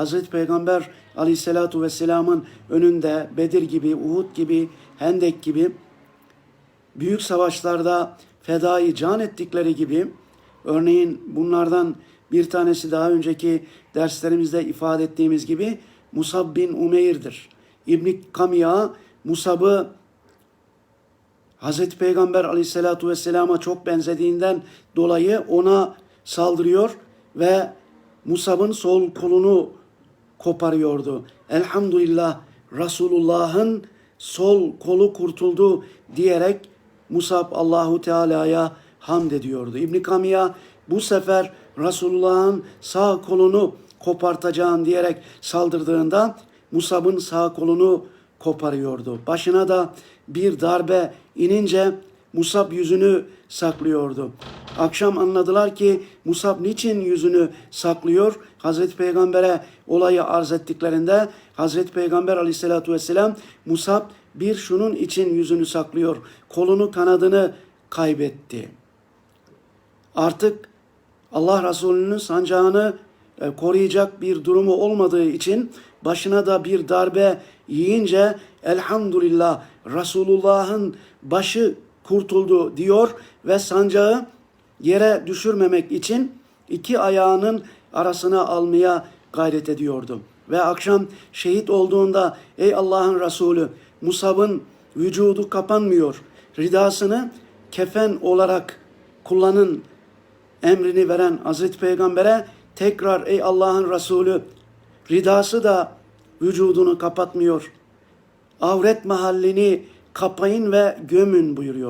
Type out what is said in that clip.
Hazreti Peygamber aleyhissalatu vesselamın önünde Bedir gibi, Uhud gibi, Hendek gibi büyük savaşlarda fedai can ettikleri gibi örneğin bunlardan bir tanesi daha önceki derslerimizde ifade ettiğimiz gibi Musab bin Umeyr'dir. İbn Kamiya Musab'ı Hazreti Peygamber aleyhissalatu vesselama çok benzediğinden dolayı ona saldırıyor ve Musab'ın sol kolunu koparıyordu. Elhamdülillah Resulullah'ın sol kolu kurtuldu diyerek Musab Allahu Teala'ya hamd ediyordu. İbn Kamiya bu sefer Resulullah'ın sağ kolunu kopartacağım diyerek saldırdığında Musab'ın sağ kolunu koparıyordu. Başına da bir darbe inince Musab yüzünü saklıyordu. Akşam anladılar ki Musab niçin yüzünü saklıyor? Hazreti Peygamber'e olayı arz ettiklerinde Hazreti Peygamber aleyhissalatü vesselam Musab bir şunun için yüzünü saklıyor. Kolunu kanadını kaybetti. Artık Allah Resulü'nün sancağını e, koruyacak bir durumu olmadığı için başına da bir darbe yiyince elhamdülillah Resulullah'ın başı kurtuldu diyor ve sancağı yere düşürmemek için iki ayağının arasına almaya gayret ediyordu. Ve akşam şehit olduğunda ey Allah'ın Resulü Musab'ın vücudu kapanmıyor. Ridasını kefen olarak kullanın emrini veren Hazreti Peygamber'e tekrar ey Allah'ın Resulü ridası da vücudunu kapatmıyor. Avret mahallini kapayın ve gömün buyuruyordu.